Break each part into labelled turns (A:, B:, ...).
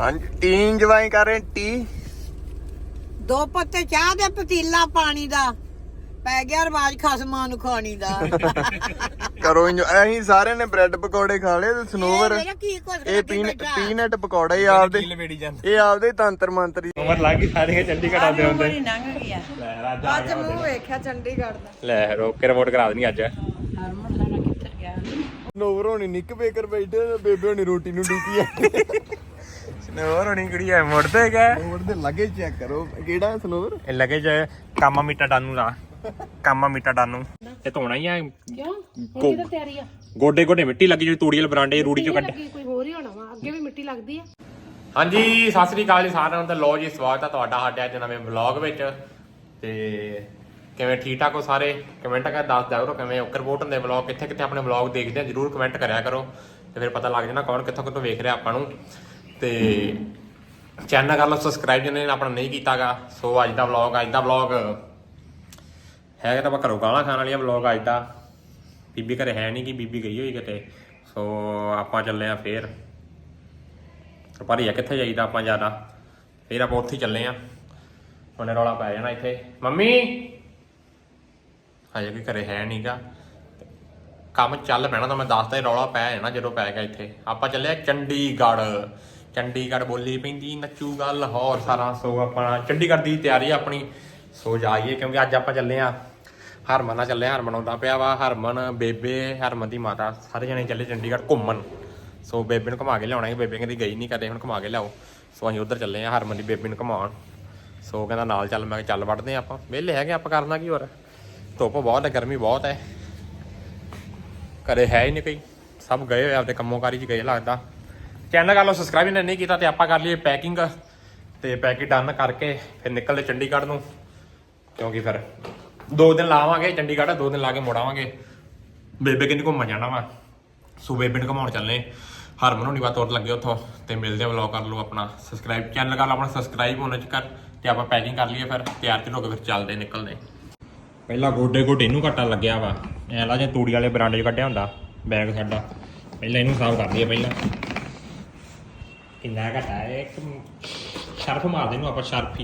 A: ਹਾਂਜੀ T enjoy ਕਰ ਰਹੇ ਟੀ?
B: ਦੋ ਪੱਤੇ ਚਾਹ ਦੇ ਪਤੀਲਾ ਪਾਣੀ ਦਾ ਪੈ ਗਿਆ ਰਵਾਜ ਖਸਮਾਂ ਨੂੰ ਖਾਣੀ ਦਾ।
A: ਕਰੋ ਇੰਜੋ ਅਸੀਂ ਸਾਰਿਆਂ ਨੇ ਬ੍ਰੈਡ ਪਕੌੜੇ ਖਾ ਲਏ ਤੇ ਸਨੋਵਰ।
B: ਇਹ ਮੇਰਾ ਕੀ ਕੁਛ
A: ਇਹ
B: ਰੱਖੀ
A: ਪੀਨ
B: ਬੈਠਾ?
A: ਪੀਨਟ ਪਕੌੜੇ ਹੀ ਆਪਦੇ
C: ਲਵੇੜੀ ਜਾਂਦੇ?
A: ਇਹ ਆਪਦੇ ਤੰਤਰ ਮੰਤਰੀ
C: ਉਮਰ ਲੱਗ ਗਈ ਸਾਰੇ ਚੰਡੀਗੜ੍ਹ ਆਉਂਦੇ ਹੁੰਦੇ।
B: ਮੇਰੀ ਲੰਘ ਗਿਆ
C: ਲੈ ਰਾਜਾ
D: ਅੱਜ ਮੂੰਹ ਵੇਖਿਆ ਚੰਡੀਗੜ੍ਹ ਦਾ।
C: ਲੈ ਰੋਕ ਕੇ ਰਿਪੋਰਟ ਕਰਾ ਦੇਣੀ ਅੱਜ।
B: ਹਰਮਨ ਸਾਡਾ ਕਿੱਥੇ ਗਿਆ?
A: ਸਨੋਵਰ ਹੋਣੀ ਨਿੱਕ ਬੇਕਰ ਬੈਠੇ ਤੇ ਬੇਬੇ ਹੋਣੀ ਰੋਟੀ ਨੂੰ ਡੀਕੀ ਆ
C: ਸਨੋਵਰ ਹੋਣੀ ਕਿਹੜੀ ਐ ਮੁੜਦੇ ਗਏ
A: ਦੇ ਲੱਗੇ ਚੈੱਕ ਕਰੋ। ਕਿਹੜਾ ਹੈ ਸਨੋਵਰ
C: ਇਹ ਲੱਗੇ ਜੇ ਕਾਮਾ ਮੀਟਾ ਡਾਨੂ ਦਾ। ਕਾਮਾ ਮੀਟਾ ਡਾਨੂ। ਇਹ ਧੋਣਾ ਹੀ ਆ।
E: ਕਿਉਂ? ਹੁਣ ਤਿਆਰੀ ਆ?
C: ਗੋਡੇ ਗੋਡੇ ਮਿੱਟੀ ਲੱਗੀ ਜਿਹੜੀ ਤੂੜੀ ਵਾਲੇ ਬਰਾਂਡੇ ਰੂੜੀ ਚੋਂ ਕੱਢ।
E: ਲੱਗੀ ਕੋਈ ਹੋਰ ਹੀ ਹੋਣਾ ਵਾ? ਅੱਗੇ ਵੀ ਮਿੱਟੀ ਲੱਗਦੀ ਆ।
C: ਹਾਂਜੀ ਸਤਿ ਸ੍ਰੀ ਅਕਾਲ ਜੀ ਸਾਰਿਆਂ ਨੂੰ ਤੇ ਲੋ ਜੀ ਸਵਾਗਤ ਹੈ ਤੁਹਾਡਾ ਸਾਡੇ ਅੱਜ ਨਵੇਂ ਵਲੌਗ ਵਿੱਚ। ਤੇ ਕਿਵੇਂ ਠੀਕ ਠਾਕ ਹੋ ਸਾਰੇ? ਕਮੈਂਟ ਕਰ ਦੱਸ ਦਿਆ ਕਰੋ ਕਿਵੇਂ ਓਕਰ ਵੋਟ ਹੁੰਦੇ ਵਲੌਗ ਕਿੱਥੇ ਕਿੱਥੇ ਆਪਣੇ ਵਲੌਗ ਦੇਖਦੇ ਆ। ਜਰੂਰ ਕਮੈਂਟ ਕਰਿਆ ਕਰੋ। ਤੇ ਫਿਰ ਪਤਾ ਲੱਗ ਜਾਣਾ ਕੌਣ ਕਿੱਥੋਂ ਕਿੱਥੋਂ ਵੇਖ ਰਿਹਾ ਆਪਾਂ ਨੂੰ। ਤੇ ਚੈਨਲ ਕਰ ਲਓ ਸਬਸਕ੍ਰਾਈਬ ਜਿਹਨੇ ਆਪਣਾ ਨਹੀਂ ਕੀਤਾਗਾ। ਸੋ ਅੱਜ ਦਾ ਵਲੌਗ ਅੱਜ ਦਾ ਵਲੌਗ ਹੈਗਾ ਤਾਂ ਆਪਾਂ ਘਰੋਂ ਗਾਲਾਂ ਖਾਣ ਵਾਲੀਆਂ ਵਲੌਗ ਅੱਜ ਦਾ। ਬੀਬੀ ਘਰੇ ਹੈ ਨਹੀਂ ਕਿ ਬੀਬੀ ਗਈ ਹੋਈ ਕਿਤੇ। ਸੋ ਆਪਾਂ ਚੱਲੇ ਆ ਫੇਰ। ਪਰ ਇਹ ਕਿੱਥੇ ਜਾਈਦਾ ਆਪਾਂ ਜ਼ਿਆਦਾ? ਫੇਰ ਆਪਾਂ ਉੱਥੇ ਚੱਲੇ ਆ। ਉਹਨੇ ਰੌਲਾ ਪੈ ਜਾਣਾ ਇੱਥੇ। ਮੰਮੀ! ਹਜੇ ਵੀ ਘਰੇ ਹੈ ਨਹੀਂਗਾ ਕੰਮ ਚੱਲ ਪੈਣਾ ਤਾਂ ਮੈਂ ਦੱਸਦਾ ਰੌਲਾ ਪੈ ਜਾਣਾ ਜਦੋਂ ਪੈ ਗਿਆ ਇੱਥੇ। ਆਪਾਂ ਚੱਲੇ ਆ ਚੰਡੀਗੜ੍ਹ। ਚੰਡੀਗੜ੍ਹ ਬੋਲੀ ਪੈਂਦੀ ਨੱਚੂਗਾ ਲਾਹੌਰ ਸਾਰਾ ਸੋ ਆਪਣਾ ਚੰਡੀਗੜ੍ਹ ਦੀ ਤਿਆਰੀ ਆਪਣੀ। ਸੋ ਜਾਈਏ ਕਿਉਂਕਿ ਅੱਜ ਆਪਾਂ ਚੱਲੇ ਆ। ਹਰਮਨ ਨਾਲ ਚੱਲੇ ਹਰਮਨ ਆਉਂਦਾ ਪਿਆ ਵਾ, ਹਰਮਨ, ਬੇਬੇ, ਹਰਮਨ ਦੀ ਮਾਤਾ, ਸਾਰੇ ਜਣੇ ਚੱਲੇ ਚੰਡੀਗੜ੍ਹ ਘੁੰਮਣ। ਸੋ ਬੇਬੇ ਨੂੰ ਘੁਮਾ ਕੇ ਲਿਆਉਣਾ ਹੈ ਬੇਬੇ ਕਹਿੰਦੀ ਗਈ ਨਹੀਂ ਕਦੇ, ਹੁਣ ਘੁਮਾ ਕੇ ਲਿਆਓ। ਸੋ ਅਸੀਂ ਉਧਰ ਚੱਲੇ ਆ, ਹਰਮਨ ਦੀ ਬੇਬੇ ਨੂੰ ਘੁਮਾਉਣ। ਸੋ ਕਹਿੰਦਾ ਨਾਲ ਚੱਲ, ਮੈਂ ਚੱਲ ਵੜਦੇ ਆ ਆਪਾਂ। ਵਿਹਲੇ ਹੈਗੇ ਆਪਾਂ ਕਰਨਾ ਕੀ ਹੋਰ? ਧੁੱਪ ਬਹੁਤ ਹੈ, ਗਰਮੀ ਬਹੁਤ ਹੈ। ਘਰੇ ਹੈ ਹੀ ਨਹੀਂ ਕੋਈ। ਸਭ ਗਏ ਹੋਏ ਆਪਦੇ ਕੰਮੋਂ ਕਾਰੀ 'ਚ, ਗਏ ਲੱਗਦਾ। ਚੈਨਲ ਕਰ ਲਓ ਸਬਸਕ੍ਰਾਈਬ ਨੇ ਨਹੀਂ ਕੀਤਾ ਤੇ ਆਪਾਂ ਕਰ ਲਈਏ ਪੈਕਿੰਗ ਤੇ ਪੈਕਿੰਗ ਡਨ ਕਰਕੇ ਫਿਰ ਨਿਕਲਦੇ ਚੰਡੀਗੜ੍ਹ ਨੂੰ। ਕਿਉਂਕਿ ਫਿਰ ਦੋ ਦਿਨ ਲਾਵਾਂਗੇ, ਚੰਡੀਗੜ੍ਹ ਦੋ ਦਿਨ ਲਾ ਕੇ ਮੁੜਾਵਾਂਗੇ। ਬੇਬੇ ਕਿੰਨੀ ਘੁੰਮਣ ਜਾਣਾ ਵਾ? ਸੋ ਬੇਬੇ ਨੂੰ ਘੁਮਾਉਣ ਚੱਲੇ ਹਰਮਨ ਹੋਣੀ ਬਾਤ ਤੁਰ ਲੱਗੇ ਉੱਥੋਂ ਤੇ ਮਿਲਦੇ ਆ ਵਲੌਗ ਕਰ ਲਓ ਆਪਣਾ। ਸਬਸਕ੍ਰਾਈਬ ਚੈਨਲ ਕਰ ਲਓ ਆਪਣਾ ਸਬਸਕ੍ਰਾਈਬ ਹੋਣੇ ਚ ਕਰ ਤੇ ਆਪਾਂ ਪੈਕਿੰਗ ਕਰ ਲਈਏ ਫਿਰ, ਤਿਆਰ ਤੇ ਹੋ ਕੇ ਫਿਰ ਚੱਲਦੇ ਨਿਕਲਦੇ। ਪਹਿਲਾਂ ਗੋਡੇ ਗੋਡੇ ਨੂੰ ਘਟਾ ਲੱਗਿਆ ਵਾ। ਐ ਲਾ ਜੇ ਤੂੜੀ ਵਾਲੇ ਬਰਾਂਡੇ 'ਚ ਕੱਢਿਆ ਹੁੰਦਾ ਬੈਗ ਸਾਡਾ। ਪਹਿਲਾਂ ਇਹਨੂੰ ਸਾਫ਼ ਕਰ ਲਈਏ ਪਹਿਲਾਂ। ਕਿੰਨਾ ਘਟਾ ਹੈ ਇੱਕ ਸ਼ਰਫ ਮਾਰ ਦੇ ਨੂੰ ਆਪਾਂ ਸ਼ਰਫ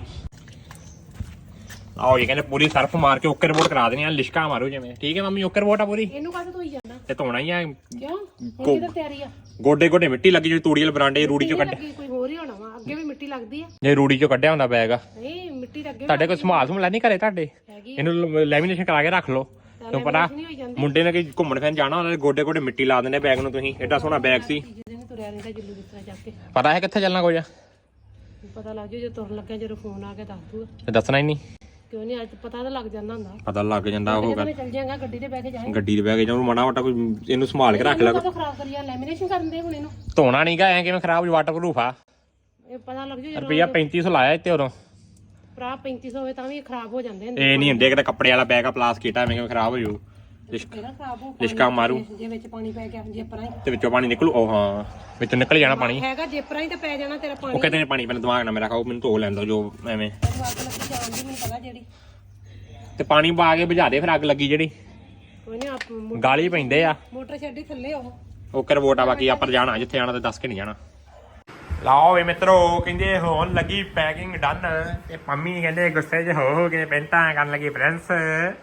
C: ਆਓ ਇਹ ਕਹਿੰਦੇ ਪੂਰੀ ਸਰਫ ਮਾਰ ਕੇ ਓਕੇ ਰਿਪੋਰਟ ਕਰਾ ਦੇਣੀ ਆ ਲਿਸ਼ਕਾ ਮਾਰੋ ਜਿਵੇਂ। ਠੀਕ ਹੈ ਮੰਮੀ ਓਕੇ ਰਿਪੋਰਟ ਆ ਪੂਰੀ?
E: ਇਹਨੂੰ ਕਾਹਦੇ ਧੋਈ ਜਾਂਦਾ?
C: ਤੇ ਧੋਣਾ ਹੀ ਆ।
E: ਕਿਉਂ? ਹੁਣ ਕਿਤੇ ਤਿਆਰੀ ਆ?
C: ਗੋਡੇ ਗੋਡੇ ਮਿੱਟੀ ਲੱਗੀ ਜਿਹੜੀ ਤੂੜੀ ਵਾਲੇ ਬਰਾਂਡੇ ਰੂੜੀ ਚੋਂ ਕੱਢ
E: ਲੱਗੀ ਕੋਈ ਹੋਰ ਹੀ ਹੋਣਾ ਵਾ। ਅੱਗੇ ਵੀ ਮਿੱਟੀ ਲੱਗਦੀ ਆ।
C: ਜੇ ਰੂੜੀ ਚੋਂ ਕੱਢਿਆ ਹੁੰਦਾ ਬੈਗ।
E: ਨਹੀਂ ਮਿੱਟੀ ਅੱਗੇ
C: ਤੁਹਾਡੇ ਕੋਲ ਸੰਭਾਲ ਸੰਭਾਲ ਨਹੀਂ ਘਰੇ ਤੁਹਾਡੇ? ਇਹਨੂੰ ਲੈਮੀਨੇਸ਼ਨ ਕਰਾ ਕੇ ਰੱਖ ਲਓ। ਤੈਨੂੰ ਪਤਾ? ਮੁੰਡੇ ਨੇ ਕਿ ਘੁੰਮਣ ਫਿਰਨ ਜਾਣਾ ਉਹਨਾਂ ਦੇ ਗੋਡੇ ਗੋਡੇ ਮਿੱਟੀ ਲਾ ਦਿੰਦੇ ਬੈਗ ਨੂੰ ਤੁਸੀਂ। ਐਡਾ ਸੋਹਣਾ ਬੈਗ ਸੀ।
E: ਜਿਹਦੇ ਨੇ ਤੁਰਿਆ ਰਹਿੰਦਾ ਜੁੱਲੂ ਬਿਸਤਰਾ ਚੱਕ ਕੇ।
C: ਪਤਾ ਹੈ ਕਿੱਥੇ ਚੱਲਣਾ ਕੁਝ
E: ਪਤਾ ਲੱਗ ਜੂ ਜੇ ਤੁਰਨ ਲੱਗਿਆ ਜਦੋਂ ਫੋਨ ਆ ਕੇ ਦੱਸ ਦੂਗਾ
C: ਤੇ ਦੱਸਣਾ ਹੀ ਨਹੀਂ।
E: ਕਿਉਂ ਨਹੀਂ ਅੱਜ ਪਤਾ ਤਾਂ ਲੱਗ ਜਾਂਦਾ ਹੁੰਦਾ।
C: ਪਤਾ ਲੱਗ ਜਾਂਦਾ ਉਹ ਗੱਲ।
E: ਚੱਲ ਜਾਗਾ ਗੱਡੀ ਤੇ ਬਹਿ ਕੇ ਜਾਏਗਾ।
C: ਗੱਡੀ ਦੇ ਬੈਗ ਜਾਂ ਮਾੜਾ ਮੋਟਾ ਕੋਈ ਇਹਨੂੰ ਸੰਭਾਲ ਕੇ ਰੱਖ ਲੈ
E: ਕਦੋਂ ਖਰਾਬ ਕਰੀਆ ਲੈਮੀਨੇਸ਼ਨ ਕਰਨ ਦੇ ਹੁਣ ਇਹਨੂੰ।
C: ਧੋਣਾ ਨਹੀਂਗਾ ਐ ਕਿਵੇਂ ਖਰਾਬ ਵਾਟਰਪ੍ਰੂਫ ਆ?
E: ਇਹ ਪਤਾ ਲੱਗ ਜੂ ਜਦੋਂ
C: ਰੁਪਈਆ 3500 ਲਾਇਆ ਇੱਥੇ ਉਦੋਂ।
E: ਭਰਾ 3500 ਹੋਵੇ ਤਾਂ ਵੀ ਇਹ ਖਰਾਬ ਹੋ ਜਾਂਦੇ ਨੇ।
C: ਇਹ ਨਹੀਂ ਹੁੰਦੇ ਕਿਤੇ ਕੱਪੜੇ ਵਾਲਾ ਬੈਗ ਆ ਪਲਾਸਟਿਕ ਐਵੇਂ ਕਿਵੇਂ ਖਰਾਬ ਹੋ ਜੂ। ਲਿਸ਼ਕ-
E: ਇਹਦਾ ਖਰਾਬ ਹੋ
C: ਲਿਸ਼ਕਾ ਮਾਰੂ।
E: ਜੇ ਵਿੱਚ ਪਾਣੀ ਪੈ ਗਿਆ ਜੇਪਰਾਂ ਹੀ
C: ਤੇ ਵਿੱਚੋਂ ਪਾਣੀ ਨਿਕਲੂ ਉਹ ਹਾਂ ਵਿੱਚੋਂ ਨਿਕਲ ਜਾਣਾ ਪਾਣੀ।
E: ਹੈਗਾ ਜੇਪਰਾਂ ਹੀ ਤੇ ਪੈ ਜਾਣਾ ਤੇਰਾ ਪਾਣੀ।
C: ਉਹ ਕਹਿੰਦੇ ਨੇ ਪਾਣੀ ਪੈਣ ਦਿਮਾਗ ਨਾ ਮੇਰਾ ਖਾਓ ਮੈਨੂੰ ਧੋ ਲੈਣ ਦਿਓ ਜੋ ਐਵੇਂ।
E: ਅੱਗ ਲੱਗੀ ਜਾਣ ਦੀ ਮੈਨੂੰ ਪਤਾ ਜਿਹੜੀ।
C: ਤੇ ਪਾਣੀ ਪਾ ਕੇ ਬੁਝਾ ਦੇ ਫਿਰ ਅੱਗ ਲੱਗੀ ਜਿਹੜੀ।
E: ਕੋਈ ਨਹੀਂ ਆਪ ਮੋ-
C: ਗਾਲੀ ਪੈਂਦੇ ਆ।
E: ਮੋਟਰ ਛੱਡੀ ਥੱਲੇ ਉਹ।
C: ਉਹ ਕਰਵੋਟ ਬਾਕੀ ਆਪਾਂ ਜਾਣਾ ਜਿੱਥੇ ਜਾਣਾ ਤੇ ਦੱਸ ਕੇ ਨਹੀਂ ਜਾਣਾ। ਲਾਓ ਵੇ ਮਿੱਤਰੋ ਕਹਿੰਦੇ ਹੋਣ ਲੱਗੀ ਪੈਕਿੰਗ ਡਨ ਤੇ ਪੰਮੀ ਕਹਿੰਦੇ ਗੁੱਸੇ 'ਚ ਹੋ ਹੋ ਕੇ ਪੈਂਟਾਂ ਕਰਨ ਲੱਗੀ ਪ੍ਰਿੰਸ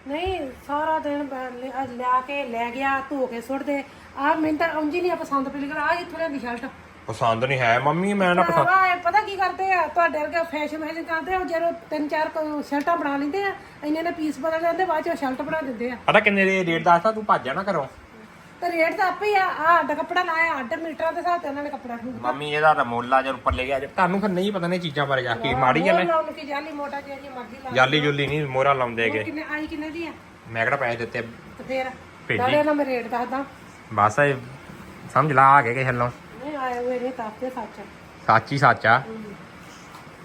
E: ਨਹੀਂ ਸਾਰਾ ਦਿਨ ਬ- ਲਿਆ ਲਿਆ ਕੇ ਲੈ ਗਿਆ ਧੋ ਕੇ ਸੁੱਟ ਦੇ ਆ ਮੈਨੂੰ ਤਾਂ ਉਂਝ ਹੀ ਨਹੀਂ ਪਸੰਦ ਪਈ ਲਗਾ ਆ ਇੱਥੋਂ ਲਿਆਂਦੀ ਸ਼ਰਟ
C: ਪਸੰਦ ਨਹੀਂ ਹੈ ਮੰਮੀ ਮੈਂ ਨਾ ਪਸੰਦ
E: ਭਰਾਵਾ ਇਹ ਪਤਾ ਕੀ ਕਰਦੇ ਆ? ਤੁਹਾਡੇ ਵਰਗੇ ਫੈਸ਼ਨ ਫੈਸ਼ਨ ਕਰਦੇ ਆ ਉਹ ਜਦੋਂ ਤਿੰਨ ਚਾਰ ਕ- ਸ਼ਰਟਾਂ ਬਣਾ ਲੈਂਦੇ ਆ ਇੰਨੇ ਨੇ ਪੀਸ ਬਦਲ ਜਾਂਦੇ ਬਾਅਦ ਚ ਸ਼ਰਟ ਬਣਾ ਦਿੰਦੇ ਆ।
C: ਪਤਾ ਕਿੰਨੇ ਦੇ ਰੇਟ ਦੱਸਦਾ ਤੂੰ ਭੱਜ ਜਾਣਾ ਘਰੋਂ।
E: ਤੇ ਰੇਟ ਤਾਂ ਆਪੇ ਹੀ ਆ ਆ ਅੱਡ ਕੱਪੜਾ ਲਾਇਆ ਅੱਡ ਮੀਟਰਾਂ ਦੇ ਹਿਸਾਬ ਤੇ ਉਹਨਾਂ ਨੇ ਕੱਪੜਾ ਠੂਕ
C: ਮੰਮੀ ਇਹਦਾ ਤਾਂ ਮੁੱਲ ਆ ਜਦ ਉੱਪਰ ਲੈ ਗਿਆ ਤੁਹਾਨੂੰ ਫਿਰ ਨਹੀਂ ਪਤਾ ਨੇ ਚੀਜ਼ਾਂ ਬਾਰੇ ਜਾ ਕੇ ਮਾੜੀ ਆ
E: ਲਾਉਣ ਕੀ ਜਾਲੀ ਮੋਟਾ ਜਿਹਾ ਜੀ ਮਰਜ਼ੀ ਲਾ
C: ਜਾਲੀ ਜੁਲੀ ਨਹੀਂ ਮੋਹਰਾ ਲਾਉਂਦੇਗੇ
E: ਕਿੰਨੇ ਆਈ ਕਿੰਨੇ ਦੀ ਆ?
C: ਮੈਂ ਕਿਹੜਾ ਪੈਸੇ ਦਿੱਤੇ
E: ਤੇ ਫੇਰ
C: ਭੇਜੀ।
E: ਨਾਲੇ ਨਾ ਮੈਂ ਰੇਟ ਦੱਸਦਾ।
C: ਬਸ ਇਹ ਸਮਝ ਲਾ ਆ ਗਏ ਕਿਸੇ ਨੂੰ
E: ਨਹੀਂ ਆਏ ਹੋਏ ਨੇ ਤਾਪੇ ਸੱਚ
C: ਸੱਚ ਹੀ ਸੱਚ ਆ।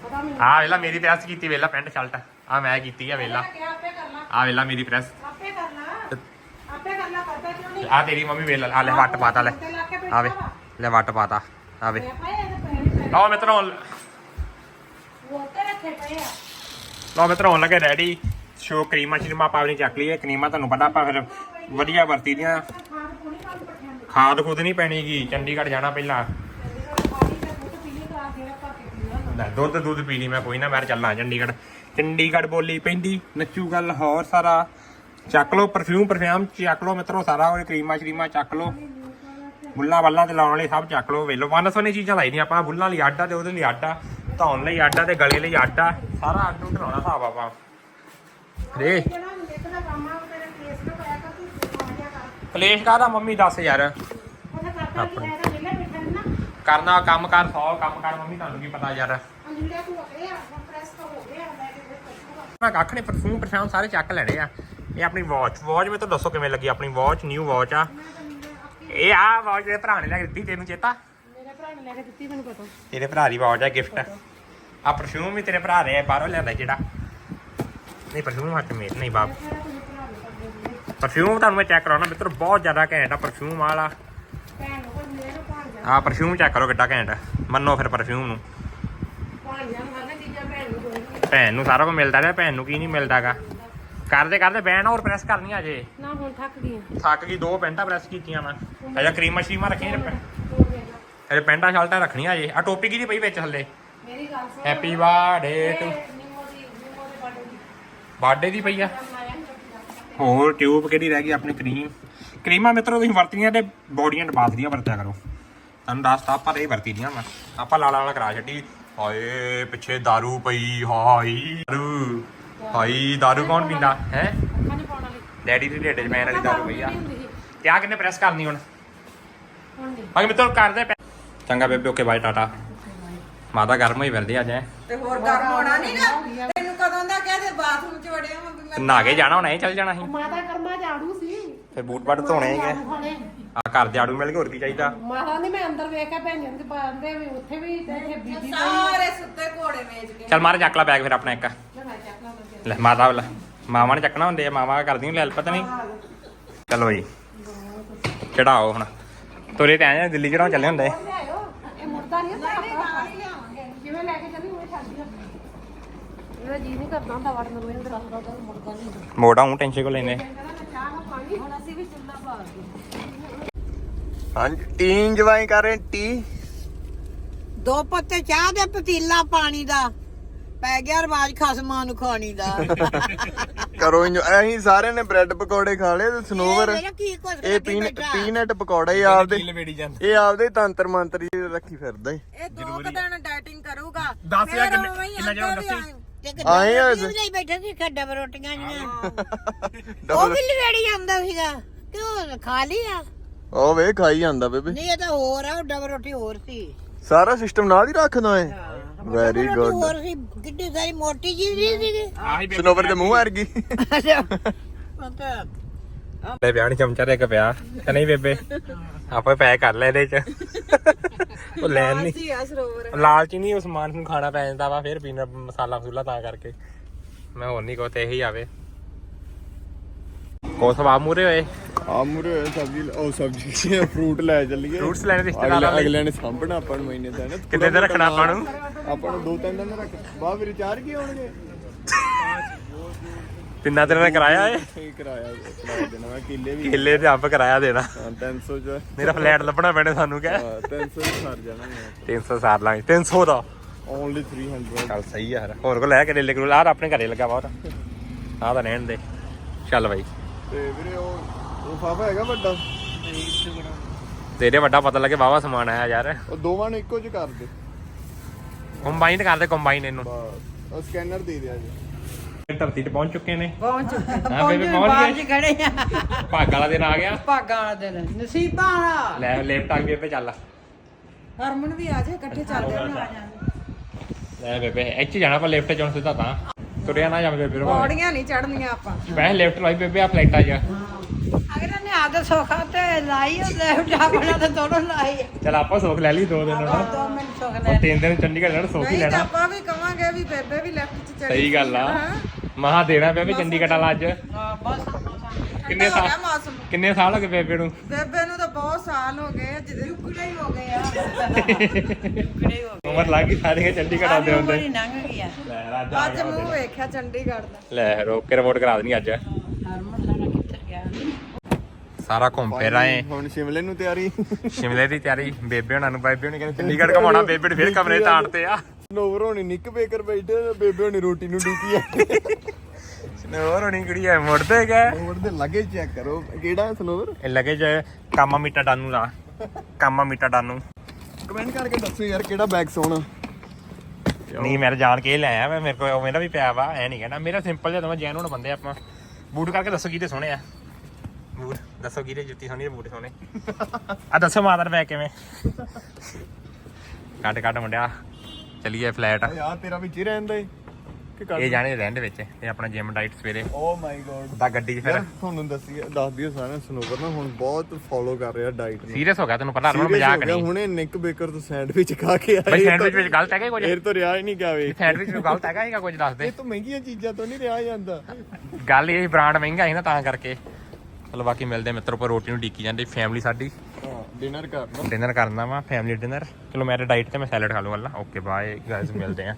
E: ਪਤਾ ਮੈਨੂੰ।
C: ਆ ਵੇਲਾ ਮੇਰੀ ਪ੍ਰੈਸ ਕੀਤੀ ਵੇਲਾ ਪੈਂਟ ਸ਼ਰਟ। ਆ ਮੈਂ ਕੀਤੀ ਆ ਵੇਲਾ।
E: ਕਿਹਾ ਆਪੇ ਕਰ ਲਾ।
C: ਆ ਵੇਲਾ ਮੇਰੀ ਪ੍ਰੈਸ।
E: ਆਪੇ ਆਪੇ ਕਰ ਲਾ ਕਰਦਾ ਕਿਉਂ ਨਹੀਂ?
C: ਆ ਤੇਰੀ ਮੰਮੀ ਵੇਲਾ ਆ ਲੈ ਵੱਟ ਪਾਤਾ ਲੈ।
E: ਤੇ ਲਾ ਕੇ
C: ਆ ਵੇ ਲੈ ਵੱਟ ਪਾਤਾ ਆ ਵੇ।
E: ਪਏ ਇਹਦੇ ਪੈਣੇ ਪਏ
C: ਲਓ ਮਿੱਤਰੋ
E: ਉਹ ਤੇ ਰੱਖੇ ਪਏ ਆ।
C: ਲਓ ਮਿੱਤਰੋ ਹੋਣ ਲੱਗੇ ਰੈਡੀ ਸ਼ੋ ਕਰੀਮਾਂ ਸ਼ਰੀਮਾਂ ਪਾਵਣੀ ਚੱਕ ਲਈਏ। ਕਰੀਮਾਂ ਤੁਹਾਨੂੰ ਪਤਾ ਆਪਾਂ ਫਿਰ ਵਧੀਆ ਵਰਤੀ ਦੀਆਂ।
E: ਖਾਣ ਪੂਣੀ ਕੰਮ ਪੱਠਿਆਂ ਨੂੰ
C: ਖਾਦ ਖੁਦ ਨਹੀਂ ਪੈਣੀਗੀ। ਚੰਡੀਗੜ੍ਹ ਜਾਣਾ ਪਹਿਲਾਂ।
E: ਪਾਣੀ ਦੁੱਧ ਪੀਲੀ ਗਲਾਸ ਜਿਹੜਾ ਪਾ ਕੇ ਪੀਣਾ
C: ਲੈ ਦੁੱਧ ਦੁੱਧ ਪੀ ਲਈ ਮੈਂ ਕੋਈ ਨਾ ਮੈਂ ਚੱਲਣਾ ਚੰਡੀਗੜ੍ਹ। ਚੰਡੀਗੜ੍ਹ ਬੋਲੀ ਪੈਂਦੀ। ਨੱਚੂਗਾ ਲਾਹੌਰ ਸਾਰਾ। ਚੱਕ ਲਓ ਪਰਫਿਊਮ ਪਰਫਿਊਮ ਚੱਕ ਲਓ ਮਿੱਤਰੋ, ਸਾਰਾ ਉਹ ਕਰੀਮਾਂ ਸ਼ਰੀਮਾਂ ਚੱਕ ਲਓ। ਬੁੱਲਾਂ ਬੱਲਾਂ ਤੇ ਲਾਉਣ ਲਈ ਸਭ ਚੱਕ ਲਓ। ਵੇਲੋ ਵਨ ਸੋਨੇ ਚੀਜ਼ਾਂ ਲਾਈ ਦੀਆਂ ਆਪਾਂ, ਬੁੱਲਾਂ ਲਈ ਆਡਾ ਤੇ ਉਹਦੇ ਲਈ ਆਡਾ ਧੌਣ ਲਈ ਆਡਾ ਤੇ ਗਲੇ ਲਈ ਆਡਾ ਸਾਰਾ ਅੱਡ ਉੱਡ ਲਾਉਣਾ ਹਿਸਾਬ ਆਪਾਂ। ਰੇ। ਕਲੇਸ਼ ਕਾਹਦਾ ਮੰਮੀ, ਦੱਸ ਯਾਰ। ਕਰਨਾ ਕੰਮ ਕਰ, ਸੌ ਕੰਮ ਕਰ, ਮੰਮੀ, ਤੁਹਾਨੂੰ ਕੀ ਪਤਾ ਯਾਰ।
E: ਅੰਜਲੀਆ ਤੂੰ ਇਹ ਆ ਪ੍ਰੈਸ ਤਾਂ ਹੋ ਗਿਆ
C: ਮੈਂ ਕੱਖ ਨੇ ਪਰਫਿਊਮ ਪਰਫਿਊਮ ਸਾਰੇ ਚੱਕ ਲੈਣੇ ਆ। ਇਹ ਆਪਣੀ ਵਾਚ ਵਾਚ ਮੈਨੂੰ ਦੱਸੋ ਕਿਵੇਂ ਲੱਗੀ ਆਪਣੀ ਵਾਚ ਨਿਊ ਵਾਚ ਆ। ਇਹ ਆ ਵਾਚ ਦੇ ਭਰਾ ਨੇ ਲੈ ਕੇ ਦਿੱਤੀ ਤੈਨੂੰ ਚੇਤਾ?
E: ਮੇਰੇ ਭਰਾ ਨੇ ਲੈ ਕੇ ਦਿੱਤੀ ਮੈਨੂੰ ਪਤਾ।
C: ਤੇਰੇ ਭਰਾ ਦੀ ਵਾਚ ਆ ਗਿਫਟ ਆ ਪਰਫਿਊਮ ਵੀ ਤੇਰੇ ਭਰਾ ਦੇ ਬਾਹਰੋਂ ਲਿਆਂਦਾ ਜਿਹੜਾ। ਨਹੀਂ ਪਰਫਿਊਮ ਹੱਥ ਮੇਰ ਨਹੀਂ ਬਾਪ ਪਰਫਿਊਮ ਤੁਹਾਨੂੰ ਮੈਂ ਚੈੱਕ ਕਰਾਉਣਾ ਮਿੱਤਰ ਬਹੁਤ ਜ਼ਿਆਦਾ ਘੈਂਟ ਆ ਪਰਫਿਊਮ ਵਾਲਾ।
E: ਮੇਰੇ
C: ਆ ਪਰਫਿਊਮ ਚੈੱਕ ਕਰੋ ਕਿੱਡਾ ਘੈਂਟ। ਮੰਨੋ ਫਿਰ ਪਰਫਿਊਮ ਨੂੰ।
E: ਭੈਣ ਨੂੰ
C: ਸਾਰਾ ਕੁਝ ਮਿਲਦਾ ਰਿਹਾ ਭੈਣ ਨੂੰ ਕੀ ਨਹੀਂ ਮਿਲਦਾਗਾ। ਕਰਦੇ ਕਰਦੇ ਬੈਣ ਹੋਰ ਪ੍ਰੈਸ ਕਰਨੀ ਆ ਜੇ
E: ਨਾ ਹੁਣ ਥੱਕ ਗਈ
C: ਥੱਕ ਗਈ ਦੋ ਪੈਂਟਾਂ ਪ੍ਰੈਸ ਕੀਤੀਆਂ ਮੈਂ। ਅਜਾ ਕਰੀਮਾਂ ਸ਼ਰੀਮਾਂ ਰੱਖੀਆਂ ਨੇ
E: ਹੋਰ ਵੇਖ ਲਾ।
C: ਅਜੇ ਪੈਂਟਾਂ ਸ਼ਰਟਾਂ ਜੇ ਆ ਟੋਪੀ ਕਿਹਦੀ ਪਈ ਵਿੱਚ ਹੱਲੇ
E: ਮੇਰੀ ਗੱਲ ਸੁਣ।
C: ਹੈਪੀ ਬਰਥਡੇ ਟੂ ਬਰਥਡੇ ਦੀ ਪਈ ਆ। ਹੋਰ ਟਿਊਬ ਕਿਹੜੀ ਰਹਿ ਗਈ ਆਪਣੀ ਕਰੀਮ ਕਰੀਮਾਂ ਮਿੱਤਰੋ ਤੁਸੀਂ ਵਰਤੀਆਂ ਤੇ ਬੋਡੀਆਂ ਡਬਾਤ ਦੀਆਂ ਵਰਤਿਆ ਕਰੋ। ਤੈਨੂੰ ਦੱਸ ਤਾ ਆਪਾਂ ਇਹ ਵਰਤੀ ਦੀਆਂ ਵਾ। ਆਪਾਂ ਲਾਲਾ ਲਾਲਾ ਕਰਾ ਛੱਡੀ। ਹਾਏ ਪਿੱਛੇ दारू ਪਈ ਹਾਈ ਹਾਈ दारू ਕੌਣ ਪੀਂਦਾ ਹੈ
E: ਅੱਖਾਂ ਨਹੀਂ ਪਾਉਣ ਵਾਲੀ
C: ਡੈਡੀ ਦੀ ਢੇਡੇ 'ਚ ਪੈਣ ਵਾਲੀ दारू ਪਈ ਆ ਤੇ ਆ ਕਿੰਨੇ ਪ੍ਰੈਸ ਕਰਨੀ ਹੁਣ
E: ਹੁਣ ਨਹੀਂ
C: ਬਾਕੀ ਮਿੱਤਰੋ ਕਰਦੇ ਪੈ ਚੰਗਾ ਬੇਬੇ ਓਕੇ ਬਾਏ ਟਾਟਾ ਮਾਤਾ ਗਰਮ ਹੋਈ ਫਿਰਦੀ ਅੱਜ ਐ
D: ਤੇ ਹੋਰ ਗਰਮ ਹੋਣਾ ਨਹੀਂ ਨਾ ਤੈਨੂੰ ਕਦੋਂ ਦਾ ਕਹਦੇ ਬਾਥਰੂਮ ਚ ਵੜਿਆ ਮੈਂ ਵੀ ਮੈਂ
C: ਨਹਾ ਕੇ ਜਾਣਾ ਹੁਣ ਐ ਚੱਲ ਜਾਣਾ ਸੀ
E: ਮਾਤਾ ਕਰਮਾ ਝਾੜੂ ਸੀ
C: ਫਿਰ ਬੂਟ ਬਾਟ ਧੋਣੇ ਹੈਗੇ
E: ਹਾਲੇ
C: ਆ ਘਰ ਦੇ ਆੜੂ ਮਿਲ ਗਏ ਹੋਰ ਕੀ ਚਾਹੀਦਾ
E: ਮਾਤਾ ਨੇ ਮੈਂ ਅੰਦਰ ਵੇਖਿਆ ਭੈਣ ਜੀ ਦੇ ਬਾਂਦੇ ਵੀ ਉੱਥੇ ਵੀ ਤੇ ਇੱਥੇ ਬੀਬੀ
D: ਸਾਰੇ ਸੁੱਤੇ ਘੋੜੇ ਵੇਚ ਕੇ
C: ਚੱਲ ਮਾਰ ਚੱਕ ਲੈ ਬੈਗ ਫਿਰ ਆਪਣਾ ਇੱਕ
E: ਲਗਾ ਚੱਕਣਾ ਲੱਗੇ
C: ਲੈ ਮਾਤਾ ਵਾਲਾ। ਮਾਵਾਂ ਨੇ ਚੱਕਣਾ ਹੁੰਦੇ ਆ ਮਾਵਾਂ ਕਰਦੀਆਂ ਲੈ ਪਤਾ ਨਹੀਂ। ਚਲੋ ਜੀ ਚੜਾਓ ਹੁਣ। ਤੁਰੇ ਤੇ ਆਏ ਆ ਦਿੱਲੀ ਚੜਾਉਣ ਚੱਲੇ ਹੁੰਦੇ।
E: ਲਿਆਇਓ ਇਹ ਮੁਰਦਾ ਨਹੀਂ ਹੁੰਦਾ ਜਿਵੇਂ ਲੈ ਕੇ ਚੱਲੀ ਉਹ ਛੱਡ ਦਿਓ ਇਹਦਾ ਜੀ ਨਹੀਂ ਕਰਦਾ ਹੁੰਦਾ ਵੜਨ ਨੂੰ ਇਹਦੇ ਰੱਖਦਾ ਤਾਂ ਮੁਰਦਾ ਨਹੀਂ ਹੁੰਦਾ
C: ਮੋੜਾ ਹੂੰ ਟੈਨਸ਼ਨ ਕੋ ਲੈਨੇ
E: ਕਹਿੰਦਾ ਮੈਂ ਚਾਹ ਨਾ ਪਾਣੀ ਹੁਣ ਅਸੀਂ ਵੀ
A: ਹਾਂਜੀ ਟੀ ਇੰਜੋਏ ਕਰ ਰਹੇ ਟੀ
B: ਦੋ ਪੱਤੇ ਚਾਹ ਦੇ ਪਤੀਲਾ ਪਾਣੀ ਦਾ। ਪੈ ਗਿਆ ਰਵਾਜ ਖਸਮਾਂ ਨੂੰ ਖਾਣੀ ਦਾ।
A: ਕਰੋ ਇੰਜੋ ਅਸੀਂ ਸਾਰਿਆਂ ਨੇ ਬ੍ਰੈਡ ਪਕੌੜੇ ਖਾ ਲਏ ਤੇ ਸਨੋਵਰ।
B: ਇਹ ਕੀ ਕੁਛ
A: ਇਹ
B: ਰੱਖੀ
A: ਪੀਨ
B: ਬੈਠਾ?
A: ਪੀਨਟ ਪਕੌੜੇ ਹੀ ਆਪਦੇ ਇਹ ਆਪਦੇ ਤੰਤਰ ਮੰਤਰ ਹੀ ਰੱਖੀ ਫਿਰਦਾ
D: ਇਹ ਦੋ ਦਿਨ ਡਾਈਟਿੰਗ ਕਰੂਗਾ।
C: ਦੱਸ ਯਾਰ ਕਿੰਨੇ-
D: ਹੀ ਵੀ
C: ਦੱਸੀ?
D: ਆਏ।
A: ਆ
B: ਲਈ ਬੈਠਾ ਸੀ ਖੱਡਾ ਰੋਟੀਆਂ ਜੀਆਂ ਉਹ ਵੀ ਲਵੇੜੀ ਜਾਂਦਾ ਸੀਗਾ ਕਿਉਂ ਖਾ ਲਿਆ
A: ਉਹ ਵੇ ਖਾਈ ਜਾਂਦਾ ਬੇਬੇ।
B: ਨਹੀਂ ਇਹ ਤਾਂ ਹੋਰ ਆ ਉਹ ਡਬਲ ਰੋਟੀ ਹੋਰ ਸੀ।
A: ਸਾਰਾ ਸਿਸਟਮ ਨਾਲ ਹੀ ਰੱਖਦਾ ਏ। ਵੈਰੀ ਗੁੱਡ
B: ਹੋਰ ਸੀ ਕਿੱਡੀ ਸਾਰੀ ਮੋਟੀ ਜੀ ਸੀ ਸੀਗੀ।
A: ਸਨੋਵਰ ਦੇ ਮੂੰਹ ਵਰਗੀ।
C: ਬੇ ਵਿਆਹ ਨੀ ਚਮਚਾ ਇੱਕ ਪਿਆ ਤੇ ਨਹੀਂ ਬੇਬੇ? ਆਪੇ ਪੈਕ ਕਰ ਲੈ ਇਹਦੇ ਚ। ਉਹ ਲੈਣ ਨਹੀਂ
D: ਜੀ ਆ ਸਰੋਵਰ।
C: ਲਾਲਚੀ ਨਹੀਂ ਉਸ ਸਮਾਨ ਨੂੰ ਖਾਣਾ ਪੈ ਜਾਂਦਾ ਵਾ ਫਿਰ ਪੀਣਾ ਮਸਾਲਾ ਮਸੂਲਾ ਤਾਂ ਕਰਕੇ। ਮੈਂ ਹੋਰ ਨਹੀਂ ਕੋ ਤੇ ਇਹੀ ਆਵੇ। ਕੋ ਸਵਾ ਮੂਰੇ ਹੋਏ।
A: ਆ ਮੁਰੇ ਸਬਜ਼ੀ ਉਹ ਸਬਜ਼ੀ ਫਰੂਟ ਲੈ ਚੱਲੀਏ।
C: Fruits ਲੈਣੇ ਰਿਸ਼ਤੇਦਾਰਾਂ ਲਈ।
A: ਅਗਲੇ ਨੇ ਸਾਂਭਣਾ ਆਪਾਂ ਨੂੰ ਮਹੀਨੇ ਦਾ ਨਾ।
C: ਕਿੰਨੇ ਦਿਨ ਰੱਖਣਾ ਆਪਾਂ ਨੂੰ?
A: ਆਪਾਂ ਨੂੰ ਦੋ ਤਿੰਨ ਦਿਨ ਰੱਖ ਬਾਅਦ ਵਿੱਚ ਚਾਰ ਕੀ ਹੋਣਗੇ?
C: ਤਿੰਨਾਂ ਦਿਨਾਂ ਦਾ ਕਿਰਾਇਆ ਏ?
A: ਇਹ ਕਿਰਾਇਆ ਕਿਰਾਇਆ ਦੇਣਾ ਮੈਂ ਕਿੱਲੇ ਵੀ
C: ਕਿੱਲੇ ਤੇ ਆਪ ਕਿਰਾਇਆ ਦੇਣਾ।
A: ਹਾਂ, 300 ਚ
C: ਮੇਰਾ ਫਲੈਟ ਲੱਭਣਾ ਪੈਣਾ ਸਾਨੂੰ ਕਹਿ।
A: ਹਾਂ, 300 ਚ ਸਰ ਜਾਣਾ ਮੈਂ।
C: 300 ਸਾਰ ਲਾਂਗੇ। 300 ਦਾ।
A: ਓਨਲੀ 300
C: ਚੱਲ ਸਹੀ ਆ ਯਾਰ। ਹੋਰ ਕੋ ਲੈ ਕੇ ਲੈ ਲੈ ਕਰੋ ਆਹ ਆਪਣੇ ਘਰੇ ਲੱਗਾ ਬਹੁਤ। ਆਹ ਤਾਂ ਰਹਿਣ ਦੇ। ਚੱਲ ਬਾਈ।
A: ਤੇ ਵੀਰੇ ਉਹ ਉਹ ਫਾਫਾ ਹੈਗਾ ਵੱਡਾ।
C: ਤੇਰੇ ਵੱਡਾ ਪਤਾ ਲੱਗੇ ਵਾਵਾ ਸਮਾਨ ਆਇਆ ਯਾਰ।
A: ਉਹ ਦੋਵਾਂ ਨੂੰ ਇੱਕੋ ਚ ਕਰ ਦੇ।
C: ਕੰਬਾਈਨ ਕਰਦੇ ਕੰਬਾਈਨ ਇਹਨੂੰ।
A: ਬਸ ਉਹ ਸਕੈਨਰ ਦੇ ਦਿਆ ਜੀ।
C: ਧਰਤੀ ਤੇ ਪਹੁੰਚ ਚੁੱਕੇ ਨੇ।
D: ਪਹੁੰਚ ਚੁੱਕੇ
C: ਹਾਂ ਬੇਬੇ ਪਹੁੰਚ
B: ਬਾਹਰ
C: ਗਏ।
B: ਖੜੇ ਆ।
C: ਭਾਗ ਵਾਲਾ ਦਿਨ ਆ ਗਿਆ।
D: ਭਾਗਾਂ ਵਾਲਾ ਦਿਨ
B: ਨਸੀਬਾਂ ਵਾਲਾ।
C: ਲੈ ਆ ਗਈ ਬੇਬੇ ਚੱਲ।
D: ਹਰਮਨ ਵੀ ਆ ਜਾ ਇਕੱਠੇ ਚੱਲਦੇ ਹਾਂ ਆ ਜਾਂਦੇ
C: ਲੈ ਬੇਬੇ ਇੱਥੇ ਜਾਣਾ ਪਰ ਲੈਫਟ ਚੋਂ ਸਿੱਧਾ ਤਾਂ। ਤੁਰਿਆ ਨਾ ਜਾਵੇ ਬੇਬੇ ਰਵਾ
D: ਪੌੜੀਆਂ ਨਹੀਂ ਚੜਨੀਆਂ ਆਪਾਂ।
C: ਮੈਂ ਲੈਫਟ ਲਾਈ ਬੇਬੇ ਆ ਫਲਾਈਟਾਂ ਜਾ
B: ਅਗਰ ਨੇ ਆਦਤ ਸੋਖਾ ਤੇ ਲਾਈ ਉਹ ਲੈਫਟ ਆਪਣਾ ਤੇ ਦੋਨੋਂ ਲਾਈ
C: ਚਲ ਆਪਾਂ ਸੁੱਖ ਲੈ ਲਈ ਦੋ ਦਿਨ
B: ਦੋ ਮਿੰਟ ਸੁਖ
C: ਉਹ
B: ਲੈ
C: ਤਿੰਨ ਦਿਨ ਚੰਡੀਗੜ੍ਹ ਰਹਿਣਾ ਸੁੱਖ ਹੀ
D: ਨਹੀਂ ਤਾਂ
C: ਲੈਣਾ
D: ਆਪਾਂ ਵੀ ਕਵਾਂਗੇ ਵੀ ਬੇਬੇ ਵੀ ਲੈਫਟ ਚ ਚੜੀ
C: ਸਹੀ ਗੱਲ ਆ।
D: ਹਾਂ।
C: ਮਹਾ ਦੇਣਾ ਬੇਬੇ ਚੰਡੀਗੜ੍ਹ ਵਾਲਾ ਅੱਜ।
B: ਹਾਂ, ਬਸ
C: ਕਿੰਨੇ
D: ਹੋ
C: ਸਾਲ
D: ਮੌਸਮ?
C: ਕਿੰਨੇ ਸਾਲ ਹੋ ਗਏ ਬੇਬੇ ਨੂੰ?
D: ਬੇਬੇ ਨੂੰ ਤਾਂ ਬਹੁਤ ਸਾਲ ਹੋ ਗਏ ਜਿਹਦੇ
B: ਟੁਕੜੇ ਹੋ ਗਏ ਆ। ਹੋ
C: ਉਮਰ ਲੱਗ ਗਈ ਸਾਰੇ ਚੰਡੀਗੜ੍ਹ ਆਉਂਦੇ ਹੁੰਦੇ
B: ਲੰਘ
C: ਲੈ ਰਾਜ ਆ
D: ਅੱਜ
C: ਗਿਆ
D: ਮੂੰਹ। ਵੇਖਿਆ ਚੰਡੀਗੜ੍ਹ ਦਾ।
C: ਲੈ ਰੋਕ ਕੇ ਰਿਪੋਰਟ ਕਰਾ ਦੇਣੀ ਅੱਜ।
B: ਹਰਮਨ
C: ਸਾਰਾ ਘੁੰਮ ਫਿਰ ਆਏ।
A: ਹੁਣ ਸ਼ਿਮਲੇ ਨੂੰ ਤਿਆਰੀ।
C: ਸ਼ਿਮਲੇ ਦੀ ਤਿਆਰੀ ਬੇਬੇ ਹੁਣਾਂ ਨੂੰ ਬੇਬੇ ਹੁਣੀ ਕਹਿੰਦੇ ਚੰਡੀਗੜ੍ਹ ਘਮਾਉਣਾ ਬੇਬੇ ਨੇ ਫਿਰ ਕਮਰੇ ਤਾੜਤੇ ਆ।
A: ਸਨੋਵਰ ਹੋਣੀ ਨਿੱਕ ਬੇਕਰ ਬੈਠੇ ਤੇ ਬੇਬੇ ਹੋਣੀ ਰੋਟੀ ਨੂੰ ਡੀਕੀ ਆ।
C: ਹੋਰ ਹੁਣੀ ਕੁੜੀ ਐ ਮੁੜਦੇ ਗਏ।
A: ਸਨੋਵਰ ਦੇ ਲੱਗੇ ਚੈੱਕ ਕਰੋ ਕਿਹੜਾ ਸਨੋਵਰ?
C: ਇਹ ਲੱਗੇ ਜੇ ਕਾਮਾ ਮੀਟਾ ਡਾਨੂ ਲਾ ਕਾਮਾ ਮੀਟਾ ਡਾਨੂ।
A: ਕਮੈਂਟ ਕਰਕੇ ਦੱਸੋ ਯਾਰ ਕਿਹੜਾ ਬੈਗ ਸੋਹਣਾ?
C: ਨਹੀਂ ਮੈਂ ਤਾਂ ਜਾਣ ਕੇ ਲੈ ਆਇਆ ਮੈਂ ਮੇਰੇ ਕੋਲ ਮੇਰਾ ਵੀ ਪਿਆ ਵਾ ਐ ਨਹੀਂ ਕਹਿਣਾ। ਮੇਰਾ ਸਿੰਪਲ ਜਿਹਾ ਦੋਵੇਂ ਜੈਨੂਨ ਬੰਦੇ ਆਪਾਂ। ਬੂਟ ਕਰਕੇ ਦੱਸੋ ਕਿਹਦੇ ਸੋਹਣੇ ਆ। ਬੂਟ। ਦੱਸੋ ਕਿਹਦੇ ਜੁੱਤੀ ਸੋਹਣੀ ਤੇ ਬੂਟ ਸੋਹਣੇ? ਆ ਦੱਸੋ ਮਾਦਰ ਬੈਗ ਕਿਵੇਂ? ਕੱਟ ਕੱਟ ਮੁੰਡਿਆ। ਚਲੀਏ ਫਲੈਟ
A: ਯਾਰ ਤੇਰਾ ਵਿੱਚ ਹੀ ਰਹਿੰਦਾ ਏ ਕਿ ਕਰ
C: ਇਹ ਜਾਣੇ ਰਹਿਣ ਦੇ ਵਿੱਚ ਤੇ ਆਪਣਾ ਜਿਮ ਡਾਈਟ ਸਵੇਰੇ।
A: ਓ ਮਾਈ ਗੋਡ
C: ਦਾ ਗੱਡੀ 'ਚ ਫਿਰ।
A: ਤੁਹਾਨੂੰ ਦੱਸੀ ਦੱਸ ਦਿਓ ਸਾਰਿਆਂ ਸਨੋਵਰ ਨਾ ਹੁਣ ਬਹੁਤ ਫੋਲੋ ਕਰ ਰਿਹਾ ਡਾਈਟ ਨੂੰ।
C: ਸੀਰੀਅਸ ਹੋ ਗਿਆ ਤੈਨੂੰ ਪਤਾ
A: Serious
C: ਮਜ਼ਾਕ
A: ਹੋ
C: ਨਹੀਂ।
A: ਹੁਣੇ ਨਿੱਕ ਬੇਕਰ ਤੋਂ ਸੈਂਡਵਿਚ ਖਾ ਕੇ ਆਇਆ
C: ਬਈ ਸੈਂਡਵਿਚ ਵਿੱਚ ਗਲਤ ਹੈਗਾ ਕੁਝ?
A: ਫੇਰ ਤੋਂ ਰਿਹਾ ਹੀ ਨਹੀਂ ਗਿਆ ਵੇ।
C: ਸੈਂਡਵਿਚ ਵਿੱਚ ਗਲਤ ਹੈਗਾ ਇਹਗਾ ਕੁਝ ਦੱਸ ਦੇ।
A: ਇਹ ਤੋਂ ਮਹਿੰਗੀਆਂ ਚੀਜ਼ਾਂ ਤੋਂ ਨਹੀਂ ਰਿਹਾ ਜਾਂਦਾ।
C: ਗੱਲ ਇਹ ਬ੍ਰਾਂਡ ਮਹਿੰਗਾ ਸੀ ਨਾ ਤਾਂ ਕਰਕੇ। ਚਲੋ ਬਾਕੀ ਮਿਲਦੇ ਆ ਮਿੱਤਰੋ ਪਰ ਰੋਟੀ ਨੂੰ ਡੀਕੀ ਜਾਂਦੀ ਫੈਮਿਲੀ ਸਾਡੀ।
A: ਹਾਂ ਡਿਨਰ ਕਰਨਾ।
C: ਡਿਨਰ ਕਰਨਾ ਵਾ ਫੈਮਿਲੀ ਡਿਨਰ ਚਲੋ ਮੈਂ ਡਾਈਟ ਤੇ ਮੈਂ ਸੈਲਡ ਖਾ ਲੂੰਗਾ ਓਕੇ ਬਾਏ ਗਾਇਸ ਮਿਲਦੇ ਆ।